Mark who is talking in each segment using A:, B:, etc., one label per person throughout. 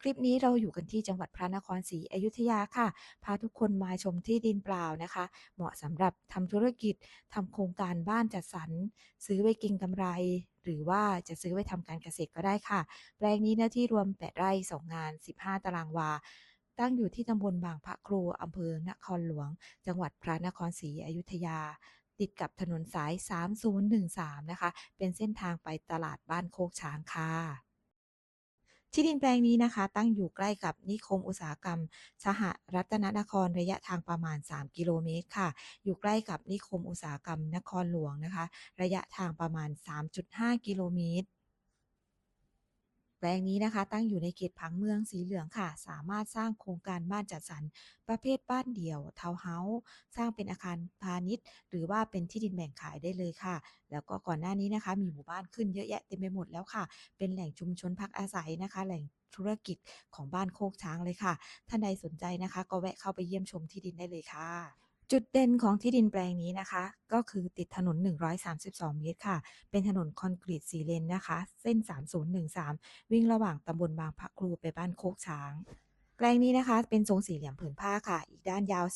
A: คลิปนี้เราอยู่กันที่จังหวัดพระนครศรีอยุธยาค่ะ พาทุกคนมาชมที่ดินเปล่านะคะ เหมาะสำหรับทำธุรกิจทำโครงการบ้านจัดสรร ซื้อไว้กินกำไร หรือว่าจะซื้อไว้ทำการเกษตรก็ได้ค่ะ แปลงนี้เนื้อที่รวม 8 ไร่ 2 งาน 15 ตารางวา ตั้งอยู่ที่ตำบลบางพระครูอำเภอนครหลวง จังหวัดพระนครศรีอยุธยาติดกับถนนสาย 3013 นะคะ เป็นเส้นทางไปตลาดบ้านโคกช้างค่ะ ที่ดินแปลงนี้นะคะ ตั้งอยู่ใกล้กับนิคมอุตสาหกรรม สหรัตนนครระยะทางประมาณ 3 กิโลเมตรค่ะ อยู่ใกล้กับนิคมอุตสาหกรรมนครหลวงนะคะ ระยะทางประมาณ 3.5 กิโลเมตร แปลงนี้นะคะ ตั้งอยู่ในเขตผังเมืองสีเหลืองค่ะ สามารถสร้างโครงการบ้านจัดสรรประเภทบ้านเดี่ยวทาวน์เฮาส์สร้างเป็นอาคารพาณิชย์ หรือว่าเป็นที่ดินแบ่งขายได้เลยค่ะ แล้วก็ก่อนหน้านี้นะคะ มีหมู่บ้านขึ้นเยอะแยะเต็มไปหมดแล้วค่ะ เป็นแหล่งชุมชนพักอาศัยนะคะ แหล่งธุรกิจของบ้านโคกช้างเลยค่ะ ท่านใดสนใจนะคะ ก็แวะเข้าไปเยี่ยมชมที่ดินได้เลยค่ะ จุดเด่นของที่ดินแปลงนี้นะคะ ก็คือติดถนน 132 เมตรค่ะ เป็นถนนคอนกรีต4เลนนะคะ เส้น 3013 วิ่งระหว่างตำบลบางพระครูไปบ้านโคกช้าง แปลงนี้นะคะ เป็นทรงสี่เหลี่ยมผืนผ้าค่ะ อีกด้านยาว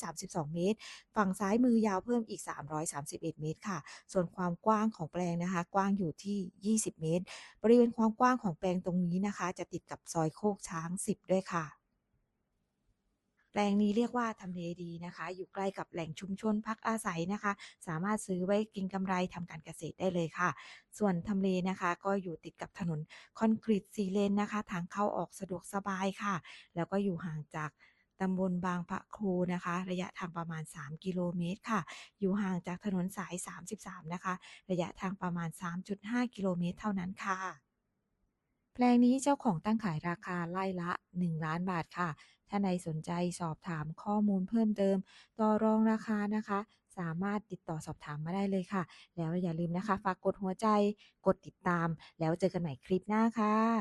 A: 432 เมตร ฝั่งซ้ายมือยาวเพิ่มอีก 331 เมตรค่ะ ส่วนความกว้างของแปลงนะคะ กว้างอยู่ที่ 20 เมตร บริเวณความกว้างของแปลงตรงนี้นะคะ จะติดกับซอยโคกช้าง 10 ด้วยค่ะ แปลงนี้เรียกว่าทำเลดีนะคะ อยู่ใกล้กับแหล่งชุมชนพักอาศัยนะคะ สามารถซื้อไว้กินกำไรทำการเกษตรได้เลยค่ะ ส่วนทำเลนะคะ ก็อยู่ติดกับถนนคอนกรีต4เลนนะคะ ทางเข้าออกสะดวกสบายค่ะ แล้วก็อยู่ห่างจากตำบลบางพระครูนะคะ ระยะทางประมาณ 3 กิโลเมตรค่ะ อยู่ห่างจากถนนสาย 33 นะคะ ระยะทางประมาณ 3.5 กิโลเมตรเท่านั้นค่ะ ลงนี้เจ้าของตั้งขายราคาไล่ละ 1 ล้านบาทค่ะ ถ้าในสนใจสอบถามข้อมูลเพิ่มเติม ต่อรองราคานะคะ สามารถติดต่อสอบถามมาได้เลยค่ะ แล้วอย่าลืมนะคะ ฝากกดหัวใจ กดติดตาม แล้วเจอกันใหม่คลิปหน้าค่ะ